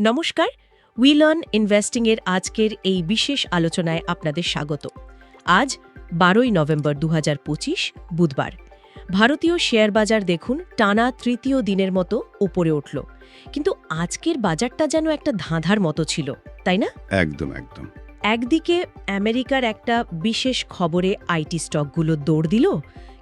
নমস্কার we learn ইনভেস্টিংয়ের আজকের এই বিশেষ আলোচনায় আপনাদের স্বাগত। আজ বারোই নভেম্বর দু হাজার পঁচিশ বুধবার। ভারতীয় শেয়ার বাজার দেখুন টানা তৃতীয় দিনের মতো উপরে উঠল। কিন্তু আজকের বাজারটা যেন একটা ধাঁধার মতো ছিল তাই না? একদম একদম। একদিকে আমেরিকার একটা বিশেষ খবরে আইটি স্টকগুলো দৌড় দিল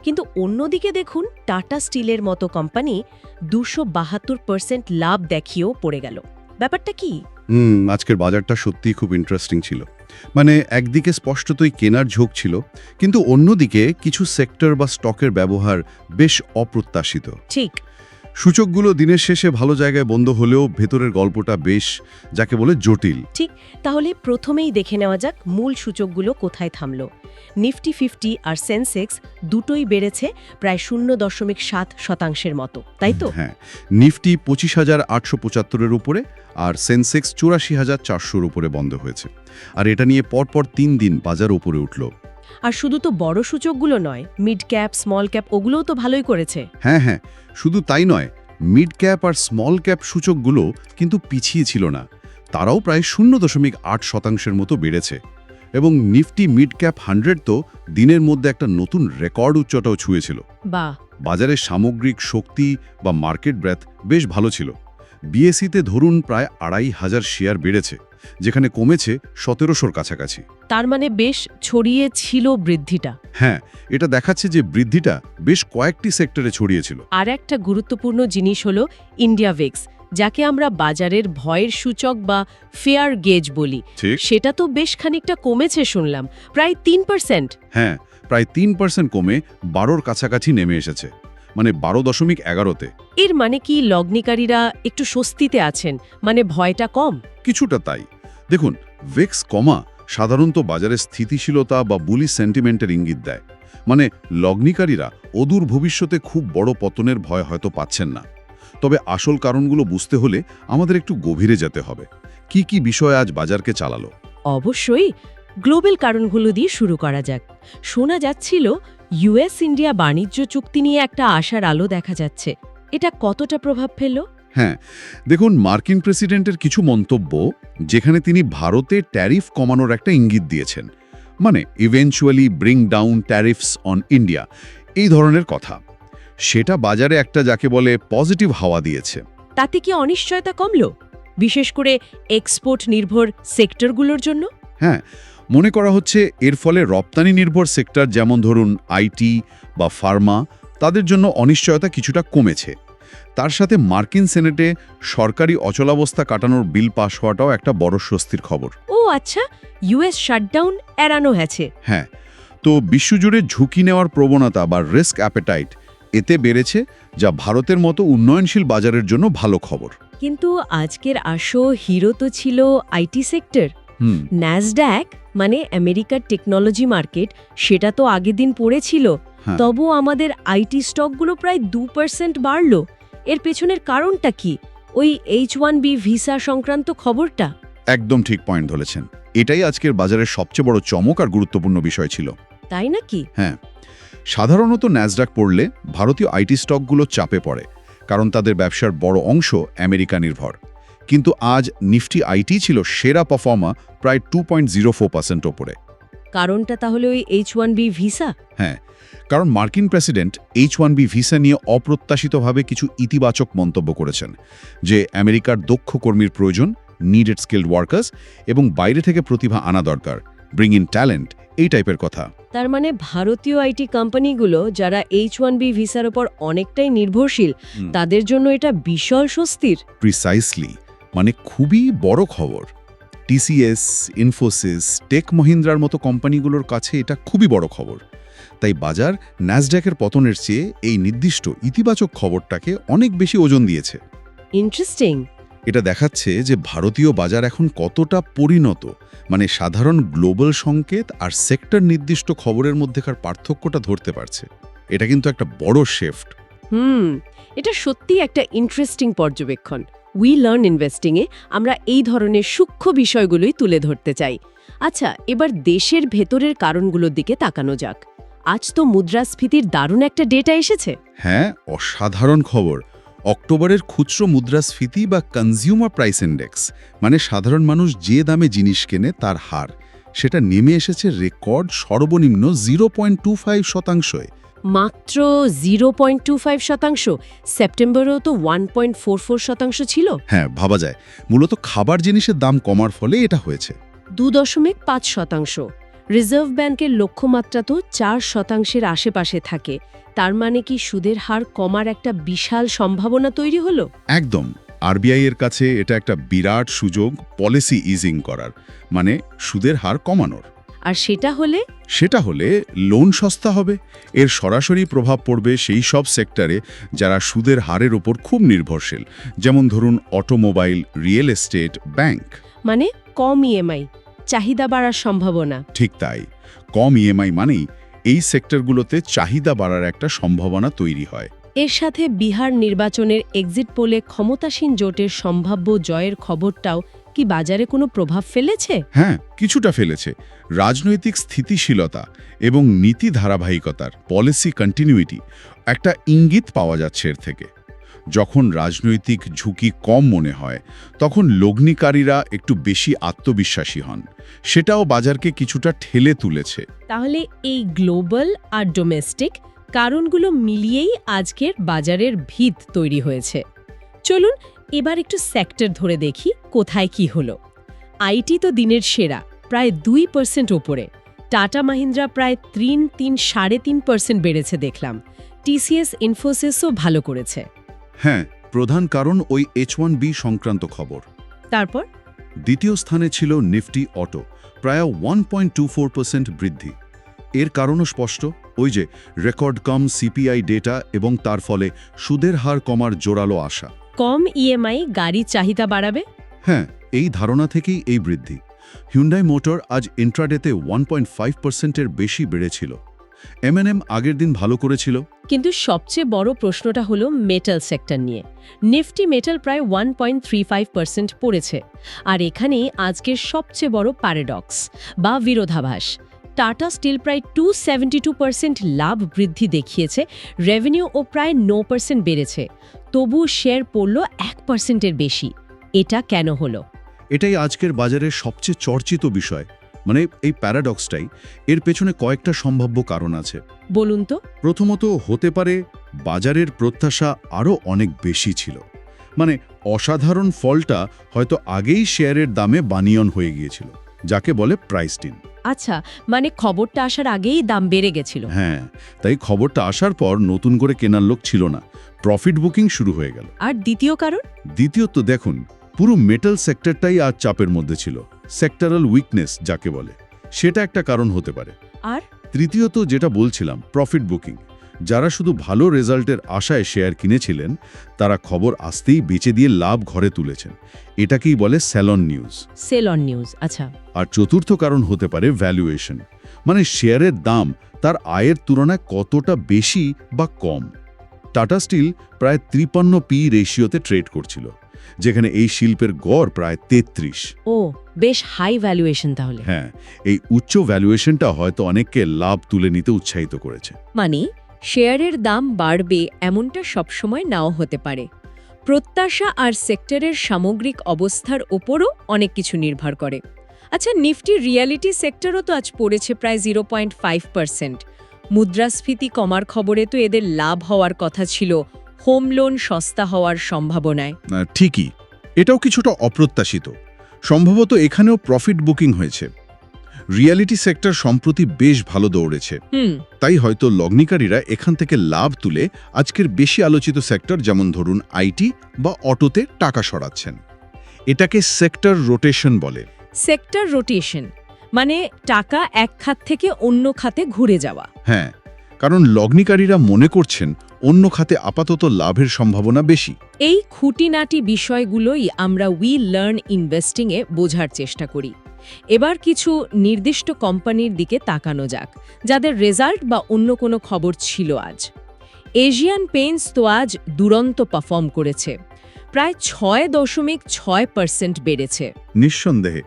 কিন্তু অন্যদিকে দেখুন টাটা স্টিলের মতো কোম্পানি দুশো বাহাত্তর পার্সেন্ট লাভ দেখিয়েও পড়ে গেল। ব্যাপারটা কি? হুম আজকের বাজারটা সত্যিই খুব ইন্টারেস্টিং ছিল। মানে একদিকে স্পষ্টতই কেনার ঝোঁক ছিল কিন্তু অন্যদিকে কিছু সেক্টর বা স্টকের ব্যবহার বেশ অপ্রত্যাশিত। ঠিক। সূচকগুলো দিনের শেষে ভালো জায়গায় বন্ধ হলেও ভেতরের গল্পটা বেশ যাকে বলে জটিল। ঠিক তাহলে প্রথমেই দেখে নেওয়া যাক মূল সূচকগুলো কোথায় থামল। নিফটি ফিফটি আর সেন্সেক্স দুটোই বেড়েছে প্রায় শূন্য দশমিক সাত শতাংশের মতো তাই তো? হ্যাঁ নিফটি পঁচিশ হাজার আটশো পঁচাত্তরের উপরে আর সেন্সেক্স চুরাশি হাজার চারশোর উপরে বন্ধ হয়েছে। আর এটা নিয়ে পরপর তিন দিন বাজার উপরে উঠল। আর শুধু তো বড় সূচকগুলো নয় মিড ক্যাপ স্মল ক্যাপ ওগুলোও তো ভালোই করেছে। হ্যাঁ হ্যাঁ শুধু তাই নয় মিড ক্যাপ আর স্মল ক্যাপ সূচকগুলো কিন্তু পিছিয়ে ছিল না। তারাও প্রায় শূন্য দশমিক আট শতাংশের মতো বেড়েছে। এবং নিফটি মিড ক্যাপ হান্ড্রেড তো দিনের মধ্যে একটা নতুন রেকর্ড উচ্চটাও ছুঁয়েছিল। বা বাজারের সামগ্রিক শক্তি বা মার্কেট ব্রেথ বেশ ভালো ছিল। বিএসিতে ধরুন প্রায় আড়াই হাজার শেয়ার বেড়েছে। যেখানে কমেছে সতেরোশোর কাছাকাছি। তার মানে বেশ ছড়িয়ে ছিল বৃদ্ধিটা। হ্যাঁ এটা দেখাচ্ছে যে বৃদ্ধিটা বেশ কয়েকটি সেক্টরে ছড়িয়েছিল। আর একটা গুরুত্বপূর্ণ জিনিস হলো ইন্ডিয়া ভেক্স যাকে আমরা বাজারের ভয়ের সূচক বা ফেয়ার গেজ বলি। সেটা তো বেশ খানিকটা কমেছে শুনলাম। প্রায় তিন পার্সেন্ট। হ্যাঁ প্রায় তিন পার্সেন্ট কমে বারোর কাছাকাছি নেমে এসেছে। মানে বারো দশমিক এগারোতে। এর মানে কি লগ্নিকারীরা একটু স্বস্তিতে আছেন? মানে ভয়টা কম? কিছুটা তাই। দেখুন ভেক্স কমা সাধারণত বাজারের স্থিতিশীলতা বা বুলি সেন্টিমেন্টের ইঙ্গিত দেয়। মানে লগ্নিকারীরা অদূর ভবিষ্যতে খুব বড় পতনের ভয় হয়তো পাচ্ছেন না। তবে আসল কারণগুলো বুঝতে হলে আমাদের একটু গভীরে যেতে হবে। কি কি বিষয় আজ বাজারকে চালালো? অবশ্যই। গ্লোবাল কারণগুলো দিয়ে শুরু করা যাক। শোনা যাচ্ছিল ইউএস ইন্ডিয়া বাণিজ্য চুক্তি নিয়ে একটা আশার আলো দেখা যাচ্ছে। এটা কতটা প্রভাব ফেলল? হ্যাঁ দেখুন মার্কিন প্রেসিডেন্টের কিছু মন্তব্য যেখানে তিনি ভারতে ট্যারিফ কমানোর একটা ইঙ্গিত দিয়েছেন। মানে eventually bring down tariffs on India এই ধরনের কথা। সেটা বাজারে একটা যাকে বলে পজিটিভ হাওয়া দিয়েছে। তাতে কি অনিশ্চয়তা কমল? বিশেষ করে এক্সপোর্ট নির্ভর সেক্টরগুলোর জন্য? হ্যাঁ মনে করা হচ্ছে এর ফলে রপ্তানি নির্ভর সেক্টর যেমন ধরুন আইটি বা ফার্মা তাদের জন্য অনিশ্চয়তা কিছুটা কমেছে। তার সাথে মার্কিন সেনেটে সরকারি অচলাবস্থা কাটানোর বিল পাশ হওয়াটাও একটা বড় স্বস্তির খবর। ও আচ্ছা ইউএস শাটডাউন এড়ানো হয়েছে। হ্যাঁ তো বিশ্বজুড়ে ঝুঁকি নেওয়ার প্রবণতা বা রিস্ক অ্যাপেটাইট এতে বেড়েছে যা ভারতের মতো উন্নয়নশীল বাজারের জন্য ভালো খবর। কিন্তু আজকের আসো হিরো তো ছিল আইটি সেক্টর। হুম। ন্যাসড্যাক মানে আমেরিকার টেকনোলজি মার্কেট সেটা তো আগের দিন পড়েছিল। হ্যাঁ। তবু আমাদের আইটি স্টকগুলো প্রায় দু পার্সেন্ট বাড়ল। এর পেছনের কারণটা কি? ওই এইচ ওয়ান বি ভিসা সংক্রান্ত খবরটা? একদম ঠিক পয়েন্ট ধরেছেন। এটাই আজকের বাজারের সবচেয়ে বড় চমক আর গুরুত্বপূর্ণ বিষয় ছিল। তাই নাকি? হ্যাঁ। সাধারণত ন্যাসডাক পড়লে ভারতীয় আইটি স্টকগুলো চাপে পড়ে কারণ তাদের ব্যবসার বড় অংশ আমেরিকা নির্ভর। কিন্তু আজ নিফটি আইটি ছিল সেরা পারফর্মা প্রায় two point zero four percent ওপরে। কারণটা তাহলে ওই এইচ ওয়ান বি ভিসা? হ্যাঁ কারণ মার্কিন president H one B visa নিয়ে অপ্রত্যাশিতভাবে কিছু ইতিবাচক মন্তব্য করেছেন যে আমেরিকার দক্ষ কর্মীর প্রয়োজন নিডেড স্কিল্ড ওয়ার্কার্স এবং বাইরে থেকে প্রতিভা আনা দরকার ব্রিং ইন ট্যালেন্ট এই টাইপের কথা। তার মানে ভারতীয় আইটি কোম্পানিগুলো যারা এইচ ওয়ান বি ভিসার ওপর অনেকটাই নির্ভরশীল তাদের জন্য এটা বিশাল স্বস্তির। প্রিসাইসলি মানে খুবই বড় খবর। টিসিএস ইনফোসিস টেক মহিন্দ্রার মতো কোম্পানিগুলোর কাছে এটা খুবই বড় খবর। তাই বাজার ন্যাসড্যাকের পতনের চেয়ে এই নির্দিষ্ট ইতিবাচক খবরটাকে অনেক বেশি ওজন দিয়েছে। ইন্টারেস্টিং এটা দেখাচ্ছে যে ভারতীয় বাজার এখন কতটা পরিণত। মানে সাধারণ গ্লোবাল সংকেত আর সেক্টর নির্দিষ্ট খবরের মধ্যেকার পার্থক্যটা ধরতে পারছে। এটা কিন্তু একটা বড় শেফট হুম এটা সত্যি একটা ইন্টারেস্টিং পর্যবেক্ষণ। উই লার্ন ইনভেস্টিংয়ে আমরা এই ধরনের সূক্ষ্ম বিষয়গুলোই তুলে ধরতে চাই। আচ্ছা এবার দেশের ভেতরের কারণগুলোর দিকে তাকানো যাক। আজ তো মুদ্রাস্ফীতির দারুণ একটা ডেটা এসেছে। হ্যাঁ অসাধারণ খবর। অক্টোবরের খুচরো মুদ্রাস্ফীতি বা কনজিউমার প্রাইস ইন্ডেক্স মানে সাধারণ মানুষ যে দামে জিনিস কেনে তার হার। সেটা নেমে এসেছে রেকর্ড সর্বনিম্ন জিরো পয়েন্ট টু ফাইভ শতাংশে মাত্র জিরো পয়েন্ট টু ফাইভ শতাংশ। সেপ্টেম্বরেও তো ওয়ান পয়েন্ট ফোর ফোর শতাংশ ছিল। হ্যাঁ ভাবা যায়। মূলত খাবার জিনিসের দাম কমার ফলে এটা হয়েছে। দু দশমিক পাঁচ শতাংশ। রিজার্ভ ব্যাংকের লক্ষ্যমাত্রা তো চার শতাংশের আশেপাশে থাকে। তার মানে কি সুদের হার কমার একটা বিশাল সম্ভাবনা তৈরি হলো? একদম। আরবিআই এর কাছে এটা একটা বিরাট সুযোগ পলিসি ইজিং করার। মানে সুদের হার কমানোর। আর সেটা হলে? সেটা হলে লোন সস্তা হবে। এর সরাসরি প্রভাব পড়বে সেই সব সেক্টরে যারা সুদের হারের ওপর খুব নির্ভরশীল। যেমন ধরুন অটোমোবাইল রিয়েল এস্টেট ব্যাংক। মানে কম ইএমআই চাহিদা বাড়ার সম্ভাবনা। ঠিক তাই। কম ইএমআই মানেই এই সেক্টরগুলোতে চাহিদা বাড়ার একটা সম্ভাবনা তৈরি হয়। এর সাথে বিহার নির্বাচনের এক্সিট পোলে ক্ষমতাসীন জোটের সম্ভাব্য জয়ের খবরটাও কি বাজারে কোনো প্রভাব ফেলেছে? হ্যাঁ কিছুটা ফেলেছে। রাজনৈতিক স্থিতিশীলতা এবং নীতি ধারাবাহিকতার পলিসি কন্টিনিউইটি একটা ইঙ্গিত পাওয়া যাচ্ছে এর থেকে। যখন রাজনৈতিক ঝুঁকি কম মনে হয় তখন লগ্নিকারীরা একটু বেশি আত্মবিশ্বাসী হন। সেটাও বাজারকে কিছুটা ঠেলে তুলেছে। তাহলে এই গ্লোবাল আর ডোমেস্টিক কারণগুলো মিলিয়েই আজকের বাজারের ভিত তৈরি হয়েছে। চলুন এবার একটু সেক্টর ধরে দেখি কোথায় কি হলো। আইটি তো দিনের সেরা প্রায় দুই পার্সেন্ট ওপরে টাটা মাহিন্দ্রা প্রায় তিন তিন সাড়ে তিন পার্সেন্ট বেড়েছে দেখলাম। টিসিএস ইনফোসিসও ভালো করেছে। হ্যাঁ প্রধান কারণ ওই এইচ ওয়ান বি সংক্রান্ত খবর। তারপর? দ্বিতীয় স্থানে ছিল নিফটি অটো প্রায় one point two four percent বৃদ্ধি। এর কারণও স্পষ্ট ওই যে রেকর্ড কম সিপিআই ডেটা এবং তার ফলে সুদের হার কমার জোরালো আশা। কম ইএমআই গাড়ি চাহিদা বাড়াবে? হ্যাঁ এই ধারণা থেকেই এই বৃদ্ধি। হিউন্ডাই মোটর আজ ইন্ট্রাডেতে ওয়ান পয়েন্ট ফাইভ পার্সেন্টের বেশি বেড়েছিল। এমএনএম আগের দিন ভালো করেছিল। কিন্তু সবচেয়ে বড় প্রশ্নটা হলো মেটাল সেক্টর নিয়ে। নিফটি মেটাল প্রায় one point three five percent পড়েছে। আর এখানেই আজকের সবচেয়ে বড় প্যারাডক্স বা বিরোধাভাস। টাটা স্টিল প্রায় টু সেভেন্টি টু পার্সেন্ট লাভ বৃদ্ধি দেখিয়েছে। রেভিনিউ ও প্রায় নো পার্সেন্ট বেড়েছে। তবু শেয়ার পড়ল এক পার্সেন্টের বেশি। এটা কেন হলো? এটাই আজকের বাজারের সবচেয়ে চর্চিত বিষয়। মানে এই প্যারাডক্সটাই এর পেছনে কয়েকটা সম্ভাব্য কারণ আছে। বলুন তো। প্রথমত হতে পারে বাজারের প্রত্যাশা আরও অনেক বেশি ছিল। মানে অসাধারণ ফলটা হয়তো আগেই শেয়ারের দামে বানিয়ন হয়ে গিয়েছিল। যাকে বলে প্রাইসটিন আচ্ছা মানে খবরটা আসার আগেই দাম বেড়ে গেছিল। হ্যাঁ তাই খবরটা আসার পর নতুন করে কেনার লোক ছিল না। প্রফিট বুকিং শুরু হয়ে গেল। আর দ্বিতীয় কারণ? দ্বিতীয়ত দেখুন পুরো মেটাল সেক্টরটাই আজ চাপের মধ্যে ছিল। সেক্টরাল উইকনেস যাকে বলে। সেটা একটা কারণ হতে পারে। আর? তৃতীয়ত যেটা বলছিলাম প্রফিট বুকিং যারা শুধু ভালো রেজাল্টের আশায় শেয়ার কিনেছিলেন তারা খবর আসতেই বেচে দিয়ে লাভ ঘরে তুলেছেন। এটাকেই বলে sell on news. Sell on news আচ্ছা। আর চতুর্থ কারণ হতে পারে ভ্যালুয়েশন মানে শেয়ারের দাম তার আয়ের তুলনায় কতটা বেশি বা কম। টাটা স্টিল প্রায় ত্রিপান্ন পি রেশিওতে ট্রেড করছিল যেখানে এই শিল্পের গড় প্রায় তেত্রিশ। ও বেশ হাই ভ্যালুয়েশন তাহলে। হ্যাঁ এই উচ্চ ভ্যালুয়েশনটা হয়তো অনেককে লাভ তুলে নিতে উৎসাহিত করেছে। মানে? শেয়ারের দাম বাড়বে এমনটা সবসময় নাও হতে পারে। প্রত্যাশা আর সেক্টরের সামগ্রিক অবস্থার ওপরও অনেক কিছু নির্ভর করে। আচ্ছা নিফটি রিয়ালিটি সেক্টরও তো আজ পড়েছে প্রায় জিরো পয়েন্ট ফাইভ পার্সেন্ট। মুদ্রাস্ফীতি কমার খবরে তো এদের লাভ হওয়ার কথা ছিল, হোম লোন সস্তা হওয়ার সম্ভাবনায়। ঠিকই, এটাও কিছুটা অপ্রত্যাশিত। সম্ভবত এখানেও প্রফিট বুকিং হয়েছে। রিয়ালিটি সেক্টর সম্প্রতি বেশ ভালো দৌড়েছে। তাই হয়তো লগ্নিকারীরা এখান থেকে লাভ তুলে আজকের বেশি আলোচিত সেক্টর যেমন ধরুন আইটি বা অটোতে টাকা সরাচ্ছেন। এটাকে সেক্টর রোটেশন বলে। সেক্টর রোটেশন মানে টাকা এক খাত থেকে অন্য খাতে ঘুরে যাওয়া। হ্যাঁ কারণ লগ্নিকারীরা মনে করছেন অন্য খাতে আপাতত লাভের সম্ভাবনা বেশি। এই খুঁটিনাটি বিষয়গুলোই আমরা উই লার্ন ইনভেস্টিংয়ে বোঝার চেষ্টা করি। এবার কিছু নির্দিষ্ট কোম্পানির দিকে তাকানো যাক যাদের রেজাল্ট বা অন্য কোনো খবর ছিল আজ। এশিয়ান পেইন্টস তো আজ দুরন্ত পারফর্ম করেছে প্রায় ছয় দশমিক ছয় পার্সেন্ট বেড়েছে। নিঃসন্দেহে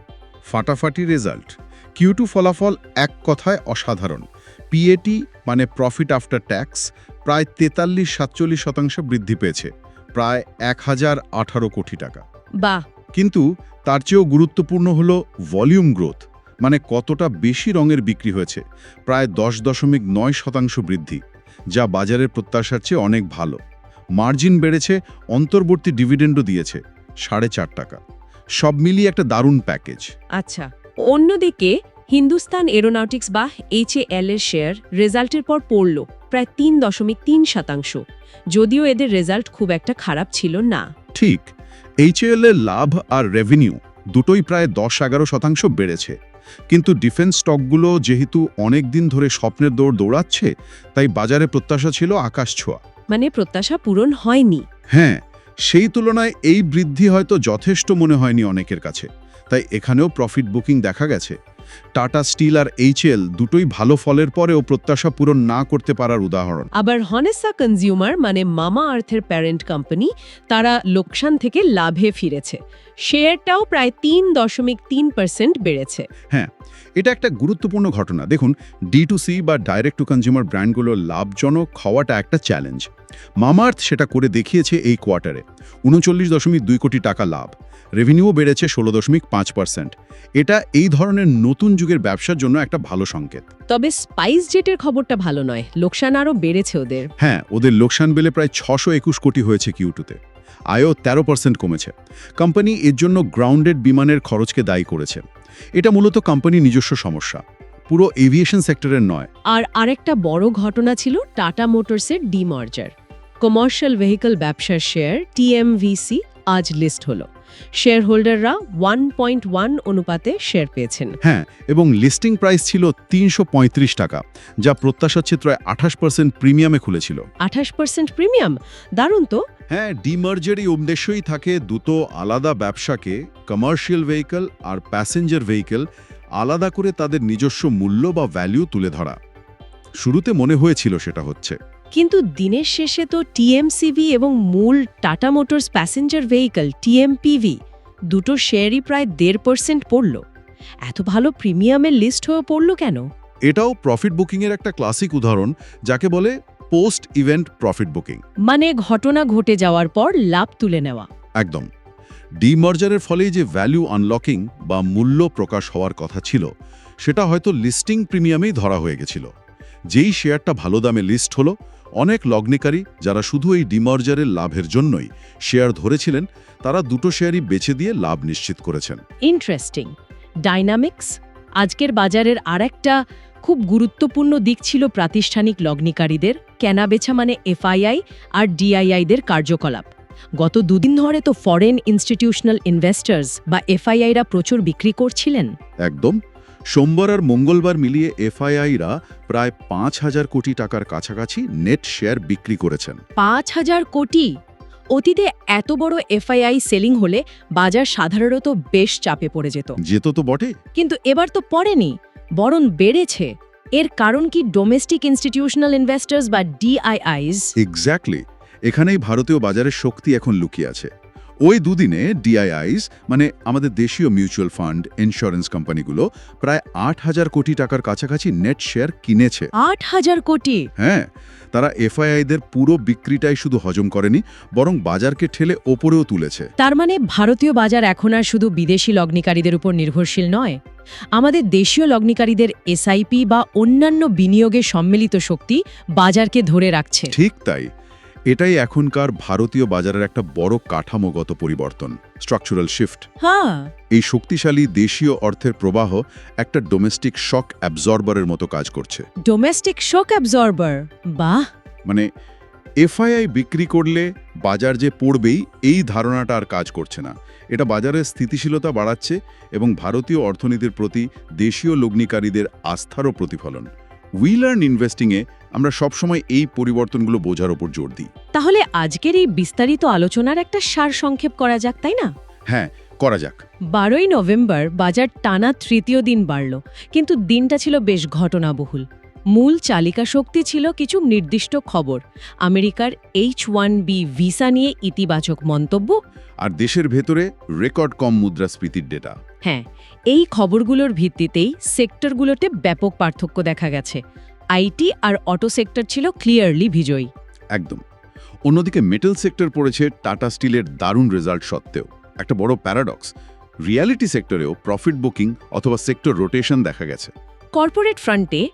ফাটাফাটি রেজাল্ট কিউটু ফলাফল এক কথায় অসাধারণ পিএটি মানে প্রফিট আফটার ট্যাক্স প্রায় তেতাল্লিশ সাতচল্লিশ শতাংশ বৃদ্ধি পেয়েছে প্রায় এক হাজার আঠারো কোটি টাকা। বাহ! কিন্তু তার চেয়েও গুরুত্বপূর্ণ হল ভলিউম গ্রোথ মানে কতটা বেশি রঙের বিক্রি হয়েছে প্রায় দশ দশমিক নয় শতাংশ বৃদ্ধি যা বাজারের প্রত্যাশার চেয়ে অনেক ভালো। মার্জিন বেড়েছে অন্তর্বর্তী ডিভিডেন্ডও দিয়েছে সাড়ে চার টাকা। সব মিলিয়ে একটা দারুণ প্যাকেজ। আচ্ছা অন্যদিকে হিন্দুস্তান এরোনটিক্স বা এইচএএল এর শেয়ার রেজাল্টের পর পড়ল প্রায় তিন দশমিক তিন শতাংশ যদিও এদের রেজাল্ট খুব একটা খারাপ ছিল না। ঠিক এইচএল এর লাভ আর রেভিনিউ দুটোই প্রায় দশ এগারো শতাংশ বেড়েছে। কিন্তু ডিফেন্স স্টকগুলো যেহেতু অনেক দিন ধরে স্বপ্নের দৌড় দৌড়াচ্ছে তাই বাজারে প্রত্যাশা ছিল আকাশ ছোঁয়া। মানে প্রত্যাশা পূরণ হয়নি। হ্যাঁ সেই তুলনায় এই বৃদ্ধি হয়তো যথেষ্ট মনে হয়নি অনেকের কাছে। তাই এখানেও প্রফিট বুকিং দেখা গেছে। টাটা স্টিল আর এইচএল দুটোই ভালো ফলের পরেও প্রত্যাশা পূরণ না করতে পারার উদাহরণ। আবার হনেসা কনজিউমার মানে মামা আর্থের প্যারেন্ট কোম্পানি তারা লোকসান থেকে লাভে ফিরেছে। শেয়ারটাও প্রায় তিন দশমিক তিন পার্সেন্ট বেড়েছে। হ্যাঁ এটা একটা গুরুত্বপূর্ণ ঘটনা। দেখুন ডি টু সি বা ডাইরেক্ট টু কনজিউমার ব্র্যান্ডগুলো লাভজনক হওয়াটা একটা চ্যালেঞ্জ মামার্থ সেটা করে দেখিয়েছে এই কোয়ার্টারে উনচল্লিশ দশমিক দুই কোটি টাকা লাভ। রেভিনিউও বেড়েছে ষোলো দশমিক পাঁচ পার্সেন্ট এটা এই ধরনের নতুন যুগের ব্যবসার জন্য একটা ভালো সংকেত। তবে স্পাইস জেটের খবরটা ভালো নয় লোকসান আরও বেড়েছে ওদের। হ্যাঁ ওদের লোকসান বেলে প্রায় ছশো একুশ কোটি হয়েছে কিউটুতে আয়ও তেরো পার্সেন্ট কমেছে। কোম্পানি এর জন্য গ্রাউন্ডেড বিমানের খরচকে দায়ী করেছে। এটা মূলত কোম্পানির নিজস্ব সমস্যা। পুরো এভিয়েশন সেক্টরের নয়। আর আরেকটা বড় ঘটনা ছিল টাটা মোটরসের ডিমার্জার কমার্শিয়াল ভেহিকল ব্যবসার শেয়ার টিএমভিসি আজ লিস্ট হলো। শেয়ার হোল্ডাররা ওয়ান পয়েন্ট ওয়ান অনুপাতে শেয়ার পেয়েছেন। হ্যাঁ এবং লিস্টিং প্রাইস ছিল তিনশো পঁয়ত্রিশ টাকা যা প্রত্যাশার চিত্রায় আঠাশ পার্সেন্ট প্রিমিয়ামে খুলেছিল। আঠাশ পার্সেন্ট প্রিমিয়াম? দারুণ তো। হ্যাঁ ডিমার্জারই উদ্দেশ্যই থাকে দুটো আলাদা ব্যবসাকে কমার্শিয়াল ভেহিকল আর প্যাসেঞ্জার ভেহিকল আলাদা করে তাদের নিজস্ব মূল্য বা ভ্যালু তুলে ধরা। শুরুতে মনে হয়েছিল সেটা হচ্ছে। কিন্তু দিনের শেষে তো টিএমসিভি এবং মূল Tata Motors passenger vehicle TMPV দুটো শেয়ারই প্রায় দেড় পার্সেন্ট পড়ল। এত ভালো প্রিমিয়ামের লিস্ট হয়ে পড়ল কেন? এটাও প্রফিট বুকিংয়ের একটা ক্লাসিক উদাহরণ যাকে বলে পোস্ট ইভেন্ট প্রফিট বুকিং মানে ঘটনা ঘটে যাওয়ার পর লাভ তুলে নেওয়া। একদম। ডিমার্জারের ফলে যে ভ্যালু আনলকিং বা মূল্য প্রকাশ হওয়ার কথা ছিল সেটা হয়তো লিস্টিং প্রিমিয়ামেই ধরা হয়ে গেছিল। যেই শেয়ারটা ভালো দামে লিস্ট হলো অনেক লগ্নিকারী যারা শুধু এই ডিমার্জারের লাভের জন্যই শেয়ার ধরেছিলেন তারা দুটো শেয়ারই বেছে দিয়ে লাভ নিশ্চিত করেছেন। ইন্টারেস্টিং ডাইনামিক্স আজকের বাজারের আরেকটা খুব গুরুত্বপূর্ণ দিক ছিল প্রাতিষ্ঠানিক লগ্নিকারীদের কেনাবেচা মানে এফআইআই আর ডিআইআইদের কার্যকলাপ। গত দুদিন ধরে তো ফরেন ইনস্টিটিউশনাল ইনভেস্টার্স বা এফআইআইরা প্রচুর বিক্রি করছিলেন। একদম। সোমবার আর মঙ্গলবার মিলিয়ে এফআইআইরা প্রায় পাঁচ হাজার কোটি টাকার কাছাকাছি নেট শেয়ার বিক্রি করেছেন। পাঁচ হাজার কোটি? অতীতে এত বড় এফআইআই সেলিং হলে বাজার সাধারণত বেশ চাপে পড়ে যেত। যেত তো বটে। কিন্তু এবার তো পড়েনি বরং বেড়েছে। এর কারণ কি ডোমেস্টিক ইনস্টিটিউশনাল ইনভেস্টার্স বা ডিআইআইস? এক্স্যাক্টলি এখানেই ভারতীয় বাজারের শক্তি এখন লুকিয়ে আছে। ওই দুদিনে ডিআইআইস মানে আমাদের দেশীয় মিউচুয়াল ফান্ড ইন্স্যুরেন্স কোম্পানিগুলো প্রায় আট হাজার কোটি টাকার কাছাকাছি নেট শেয়ার কিনেছে। আট হাজার কোটি? হ্যাঁ তারা এফআইআইদের পুরো বিক্রিটাই শুধু হজম করেনি বরং বাজারকে ঠেলে ওপরেও তুলেছে। তার মানে ভারতীয় বাজার এখন আর শুধু বিদেশি লগ্নিকারীদের উপর নির্ভরশীল নয় আমাদের দেশীয় লগ্নিকারীদের এসআইপি বা অন্যান্য বিনিয়োগের সম্মিলিত শক্তি বাজারকে ধরে রাখছে। ঠিক তাই। এটাই এখনকার ভারতীয় বাজারের একটা বড় কাঠামোগত পরিবর্তন স্ট্রাকচারাল শিফট হ্যাঁ। এই শক্তিশালী দেশীয় অর্থের প্রবাহ একটা ডোমেস্টিক শক অ্যাবজর্বারের মতো কাজ করছে। ডোমেস্টিক শক অ্যাবজর্বার বাহ! মানে এফআইআই বিক্রি করলে বাজার যে পড়বেই এই ধারণাটা আর কাজ করছে না। এটা বাজারের স্থিতিশীলতা বাড়াচ্ছে এবং ভারতীয় অর্থনীতির প্রতি দেশীয় লগ্নিকারীদের আস্থারও প্রতিফলন। উই লার্ন ইনভেস্টিংয়ে আমরা সবসময় এই পরিবর্তনগুলো বোঝার ওপর জোর দিই। তাহলে আজকের এই বিস্তারিত আলোচনার একটা সার সংক্ষেপ করা যাক তাই না? হ্যাঁ করা যাক। বারোই নভেম্বর বাজার টানা তৃতীয় দিন বাড়ল কিন্তু দিনটা ছিল বেশ ঘটনাবহুল। মূল চালিকা শক্তি ছিল কিছু নির্দিষ্ট খবর আমেরিকার এইচ ওয়ান বি ভিসা নিয়ে ইতিবাচক মন্তব্য। আর দেশের ভেতরে রেকর্ড কম মুদ্রাস্ফীতির ডেটা হ্যাঁ এই খবরগুলোর ভিত্তিতেই সেক্টরগুলোতে ব্যাপক পার্থক্য দেখা গেছে। আইটি আর অটো সেক্টর ছিল ক্লিয়ারলি বিজয়ী। একদম। অন্যদিকে মেটাল সেক্টর পড়েছে টাটা স্টিলের দারুণ রেজাল্ট সত্ত্বেও। একটা বড় প্যারাডক্স রিয়ালিটি সেক্টরেও প্রফিট বুকিং অথবা সেক্টর রোটেশন দেখা গেছে। কর্পোরেট ফ্রন্টে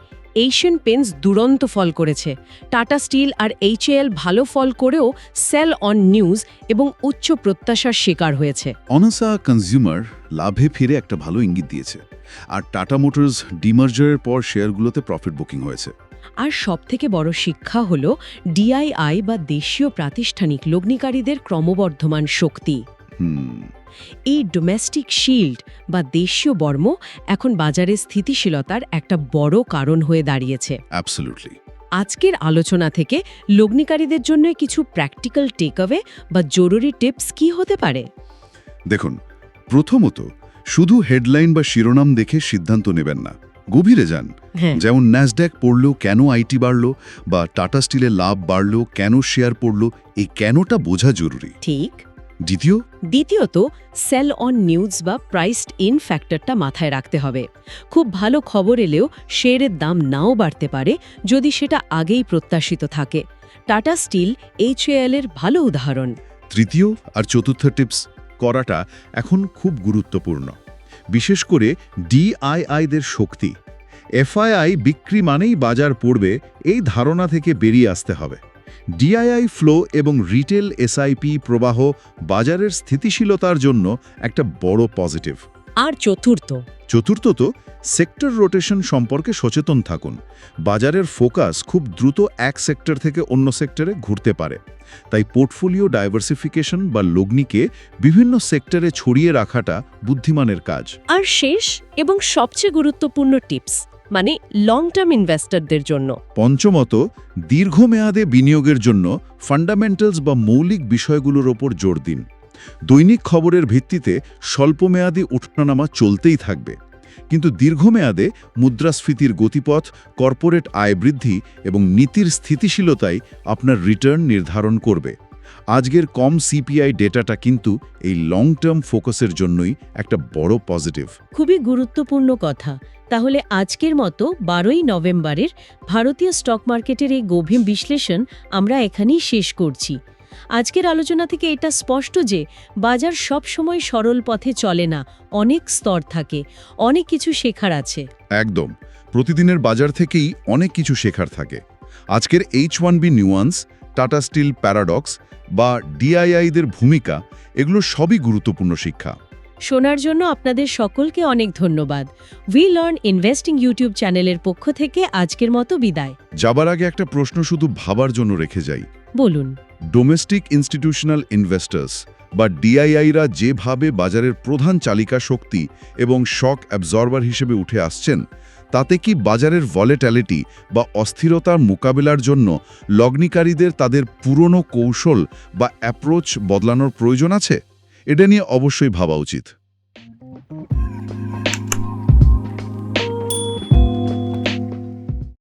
এশিয়ান পেন্টস দুরন্ত ফল করেছে। টাটা স্টিল আর এইচএএল ভালো ফল করেও সেল অন নিউজ এবং উচ্চ প্রত্যাশার শিকার হয়েছে। অনসা কনজিউমার লাভে ফিরে একটা ভালো ইঙ্গিত দিয়েছে। আর টাটা মোটরস ডিমার্জারের পর শেয়ারগুলোতে প্রফিট বুকিং হয়েছে। আর সবথেকে বড় শিক্ষা হল ডিআইআই বা দেশীয় প্রাতিষ্ঠানিক লগ্নিকারীদের ক্রমবর্ধমান শক্তি। হুম। এই ডোমেস্টিক শিল্ড বা দেশীয় বর্ম এখন বাজারে স্থিতিশীলতার একটা বড় কারণ হয়ে দাঁড়িয়েছে। আজকের আলোচনা থেকে লগ্নিকারীদের জন্য কিছু প্র্যাকটিক্যাল টেকঅ্যাওয়ে বা জরুরি টিপস কি হতে পারে? দেখুন প্রথমত শুধু হেডলাইন বা শিরোনাম দেখে সিদ্ধান্ত নেবেন না। গভীরে যান। হ্যাঁ। যেমন ন্যাসড্যাক পড়ল কেন আইটি বাড়লো বা টাটা স্টিলের লাভ বাড়লো কেন শেয়ার পড়ল এই কেনটা বোঝা জরুরি। ঠিক। দ্বিতীয়? দ্বিতীয়ত সেল অন নিউজ বা প্রাইসড ইন ফ্যাক্টরটা মাথায় রাখতে হবে। খুব ভালো খবর এলেও শেয়ারের দাম নাও বাড়তে পারে যদি সেটা আগেই প্রত্যাশিত থাকে। টাটা স্টিল এইচএএল এর ভালো উদাহরণ। তৃতীয় আর চতুর্থ টিপস করাটা এখন খুব গুরুত্বপূর্ণ। বিশেষ করে ডিআইআইদের শক্তি। এফআইআই বিক্রি মানেই বাজার পড়বে এই ধারণা থেকে বেরিয়ে আসতে হবে। ডিআইআই ফ্লো এবং রিটেল এসআইপি প্রবাহ বাজারের স্থিতিশীলতার জন্য একটা বড় পজিটিভ। আর চতুর্থ। চতুর্থত সেক্টর রোটেশন সম্পর্কে সচেতন থাকুন। বাজারের ফোকাস খুব দ্রুত এক সেক্টর থেকে অন্য সেক্টরে ঘুরতে পারে। তাই পোর্টফোলিও ডাইভার্সিফিকেশন বা লগ্নিকে বিভিন্ন সেক্টরে ছড়িয়ে রাখাটা বুদ্ধিমানের কাজ। আর শেষ এবং সবচেয়ে গুরুত্বপূর্ণ টিপস মানে লং টার্ম ইনভেস্টরদের জন্য। পঞ্চমত, দীর্ঘমেয়াদে বিনিয়োগের জন্য ফান্ডামেন্টালস বা মৌলিক বিষয়গুলোর ওপর জোর দিন। দৈনিক খবরের ভিত্তিতে স্বল্পমেয়াদী উঠানামা চলতেই থাকবে। কিন্তু দীর্ঘমেয়াদে মুদ্রাস্ফীতির গতিপথ, কর্পোরেট আয় বৃদ্ধি এবং নীতির স্থিতিশীলতাই আপনার রিটার্ন নির্ধারণ করবে। আজকের কম সিপিআই ডেটাটা কিন্তু এই লং টার্ম ফোকাসের জন্যই একটা বড় পজিটিভ খুবই গুরুত্বপূর্ণ কথা। তাহলে আজকের মতো বারোই নভেম্বরের ভারতীয় স্টক মার্কেটের এই গভীর বিশ্লেষণ আমরা এখানেই শেষ করছি। আজকের আলোচনা থেকে এটা স্পষ্ট যে বাজার সব সময় সরল পথে চলে না অনেক স্তর থাকে অনেক কিছু শেখার আছে। একদম। প্রতিদিনের বাজার থেকেই অনেক কিছু শেখার থাকে। আজকের H one B nuance Tata Steel paradox বা ডিআইআইদের ভূমিকা এগুলো সবই গুরুত্বপূর্ণ শিক্ষা। শোনার জন্য আপনাদের সকলকে অনেক ধন্যবাদ। উই লার্ন ইনভেস্টিং ইউটিউব চ্যানেলের পক্ষ থেকে আজকের মতো বিদায়। যাবার আগে একটা প্রশ্ন শুধু ভাবার জন্য রেখে যাই। বলুন। ডোমেস্টিক ইনস্টিটিউশনাল ইনভেস্টার্স বা ডিআইআইরা যেভাবে বাজারের প্রধান চালিকা শক্তি এবং শক অ্যাবজর্বার হিসেবে উঠে আসছেন তাতে কি বাজারের ভলেট্যালিটি বা অস্থিরতার মোকাবেলার জন্য লগ্নিকারীদের তাদের পুরনো কৌশল বা অ্যাপ্রোচ বদলানোর প্রয়োজন আছে? এটা নিয়ে অবশ্যই ভাবা উচিত।